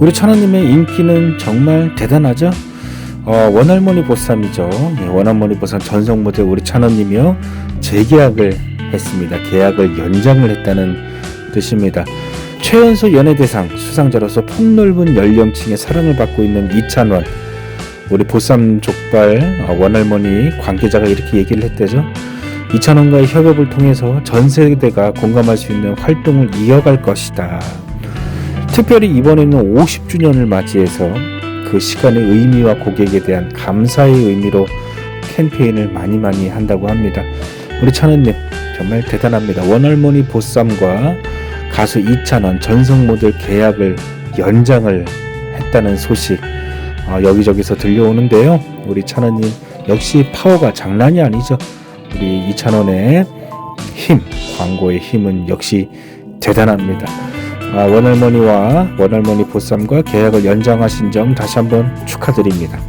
우리 천원님의 인기는 정말 대단하죠. 어, 원할머니 보쌈이죠. 예, 원할머니 보쌈 전성 모델 우리 천원님이요 재계약을 했습니다. 계약을 연장을 했다는 뜻입니다. 최연소 연예대상 수상자로서 폭넓은 연령층의 사랑을 받고 있는 이찬원 우리 보쌈 족발 어, 원할머니 관계자가 이렇게 얘기를 했대죠. 이찬원과의 협업을 통해서 전 세대가 공감할 수 있는 활동을 이어갈 것이다. 특별히 이번에는 50주년을 맞이해서 그 시간의 의미와 고객에 대한 감사의 의미로 캠페인을 많이 많이 한다고 합니다. 우리 찬원님 정말 대단합니다. 원할머니 보쌈과 가수 이찬원 전성 모델 계약을 연장을 했다는 소식 어, 여기저기서 들려오는데요. 우리 찬원님 역시 파워가 장난이 아니죠. 우리 이찬원의 힘, 광고의 힘은 역시 대단합니다. 아, 원할머니와 원할머니 보쌈과 계약을 연장하신 점 다시 한번 축하드립니다.